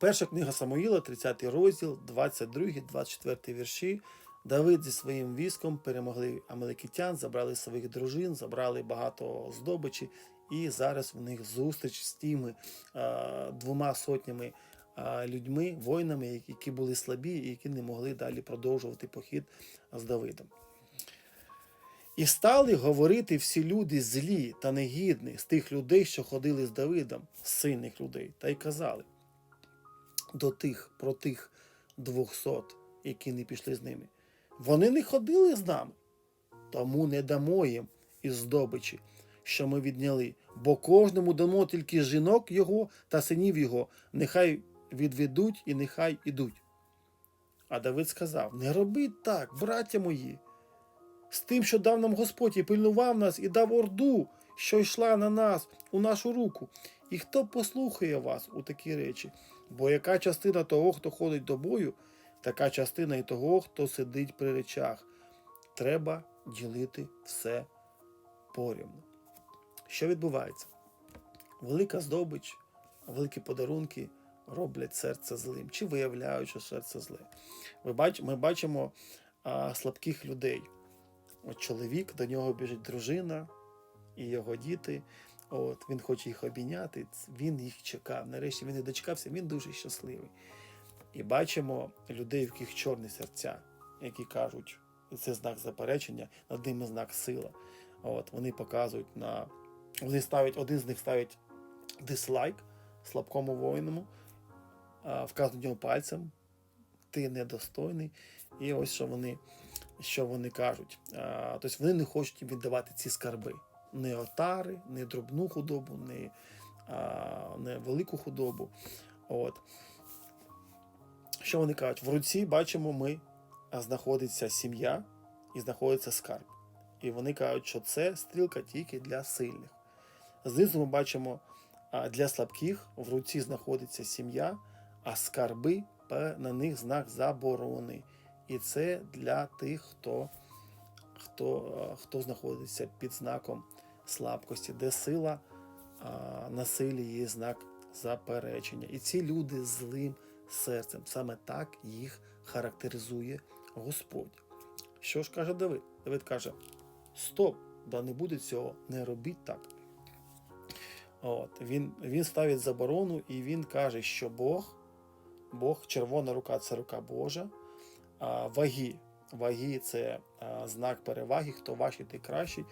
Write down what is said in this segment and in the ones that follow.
Перша книга Самуїла, 30 розділ, 22-24 вірші. Давид зі своїм військом перемогли амалекітян, забрали своїх дружин, забрали багато здобичі, і зараз в них зустріч з тими е, двома сотнями е, людьми, воїнами, які були слабі і які не могли далі продовжувати похід з Давидом. І стали говорити всі люди злі та негідні з тих людей, що ходили з Давидом, з сильних людей, та й казали до тих про тих двохсот, які не пішли з ними. Вони не ходили з нами, тому не дамо їм із здобичі, що ми відняли, бо кожному дамо тільки жінок його та синів його, нехай відведуть і нехай ідуть. А Давид сказав: Не робіть так, браття мої, з тим, що дав нам Господь і пильнував нас, і дав орду, що йшла на нас у нашу руку. І хто послухає вас у такі речі? Бо яка частина того, хто ходить до бою, така частина і того, хто сидить при речах. Треба ділити все порівну. Що відбувається? Велика здобич, великі подарунки роблять серце злим чи виявляють, що серце зле. Ми, бач, ми бачимо а, слабких людей. От чоловік, до нього біжить дружина і його діти. От, він хоче їх обійняти, він їх чекав. Нарешті він не дочекався, він дуже щасливий. І бачимо людей, в яких чорні серця, які кажуть, це знак заперечення, над ними знак сила. От, вони показують на. Вони ставлять, один з них ставить дислайк слабкому воїному, вказують нього пальцем, ти недостойний. І ось що вони, що вони кажуть. Тобто вони не хочуть віддавати ці скарби. Не отари, не дробну худобу, не, а, не велику худобу. От. Що вони кажуть? В руці бачимо, ми знаходиться сім'я і знаходиться скарб. І вони кажуть, що це стрілка тільки для сильних. Знизу ми бачимо для слабких в руці знаходиться сім'я, а скарби на них знак заборони. І це для тих, хто, хто, хто знаходиться під знаком слабкості, де сила на силі є знак заперечення. І ці люди злим серцем. Саме так їх характеризує Господь. Що ж каже Давид? Давид каже: Стоп, да не буде цього, не робіть так. От, він, він ставить заборону і він каже, що Бог, Бог, червона рука це рука Божа, а ваги. Ваги це знак переваги, хто важчий, той кращий.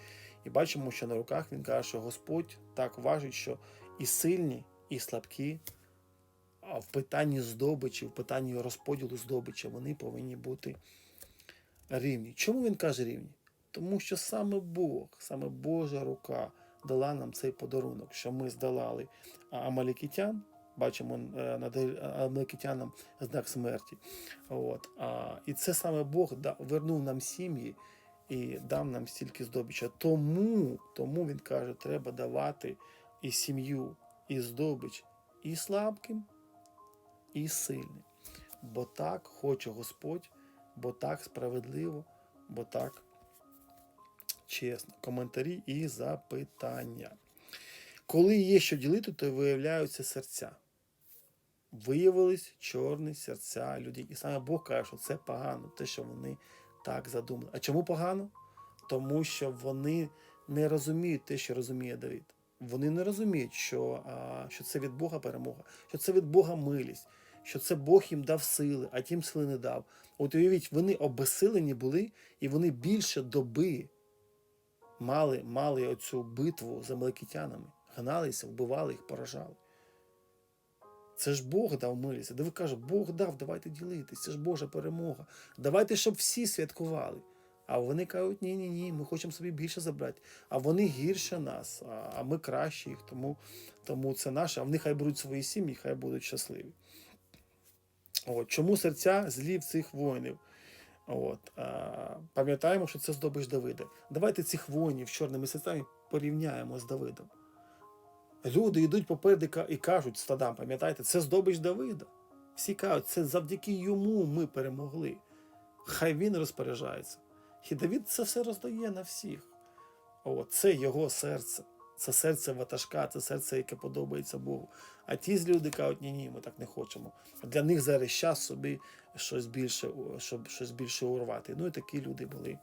І бачимо, що на руках він каже, що Господь так важить, що і сильні, і слабкі в питанні здобичі, в питанні розподілу здобичі, вони повинні бути рівні. Чому він каже рівні? Тому що саме Бог, саме Божа рука дала нам цей подарунок, що ми здолали амалікітян. Бачимо е, над амалікітянам знак смерті. От. А, і це саме Бог да, вернув нам сім'ї і дав нам стільки здобича. Тому, тому він каже, треба давати і сім'ю, і здобич, і слабким, і сильним. Бо так хоче Господь, бо так справедливо, бо так чесно. Коментарі і запитання. Коли є що ділити, то виявляються серця. Виявились чорні серця людей. І саме Бог каже, що це погано, те, що вони так задумали. А чому погано? Тому що вони не розуміють те, що розуміє Давид. Вони не розуміють, що, а, що це від Бога перемога, що це від Бога милість, що це Бог їм дав сили, а тим сили не дав. От уявіть, вони обесилені були, і вони більше доби мали, мали оцю битву з амаликитянами, гналися, вбивали їх, поражали. Це ж Бог дав милість. Де ви каже, Бог дав, давайте ділитись, це ж Божа перемога. Давайте, щоб всі святкували. А вони кажуть, ні, ні, ні, ми хочемо собі більше забрати. А вони гірше нас, а- ми краще їх, тому, тому це наше, а вони хай беруть свої сім'ї, хай будуть щасливі. От, чому серця злі в цих воїнів? От, пам'ятаємо, що це здобич Давида. Давайте цих воїнів з чорними серцями порівняємо з Давидом. Люди йдуть попереду і кажуть стадам, пам'ятаєте, це здобич Давида. Всі кажуть, це завдяки йому ми перемогли. Хай він розпоряджається. І Давид це все роздає на всіх. О, це його серце. Це серце ватажка, це серце, яке подобається Богу. А ті з люди кажуть, ні, ні, ми так не хочемо. Для них зараз час собі щось більше, щоб щось більше урвати. Ну і такі люди були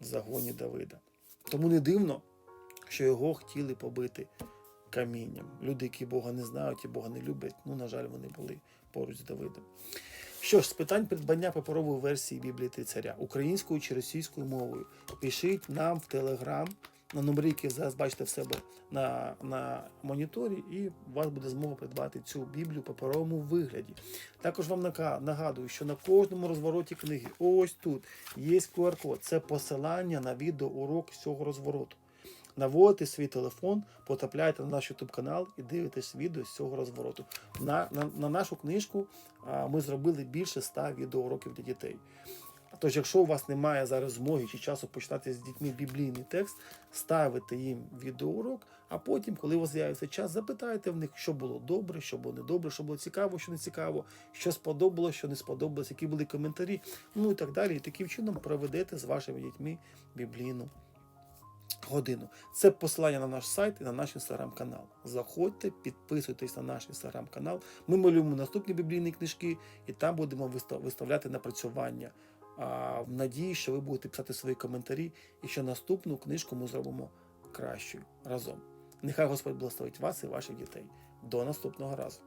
в загоні Давида. Тому не дивно, що його хотіли побити камінням. Люди, які Бога не знають і Бога не люблять, ну, на жаль, вони були поруч з Давидом. Що ж, з питань придбання паперової версії Біблії Трицаря українською чи російською мовою пишіть нам в Телеграм на номері, які зараз бачите в себе на, на моніторі, і у вас буде змога придбати цю Біблію в паперовому вигляді. Також вам нагадую, що на кожному розвороті книги, ось тут, є QR-код. Це посилання на відеоурок з цього розвороту. Наводите свій телефон, потрапляєте на наш YouTube канал і дивитесь відео з цього розвороту. На, на, на нашу книжку а, ми зробили більше 100 відеоуроків для дітей. Тож, якщо у вас немає зараз змоги чи часу почитати з дітьми біблійний текст, ставите їм відеоурок, а потім, коли у вас з'явиться час, запитайте в них, що було добре, що було недобре, що було цікаво, що не цікаво, що сподобалось, що не сподобалось, які були коментарі, ну і так далі. І таким чином проведете з вашими дітьми біблійну годину. Це посилання на наш сайт і на наш інстаграм-канал. Заходьте, підписуйтесь на наш інстаграм-канал. Ми малюємо наступні біблійні книжки, і там будемо виставляти напрацювання. А, в надії, що ви будете писати свої коментарі, і що наступну книжку ми зробимо кращою разом. Нехай Господь благословить вас і ваших дітей. До наступного разу.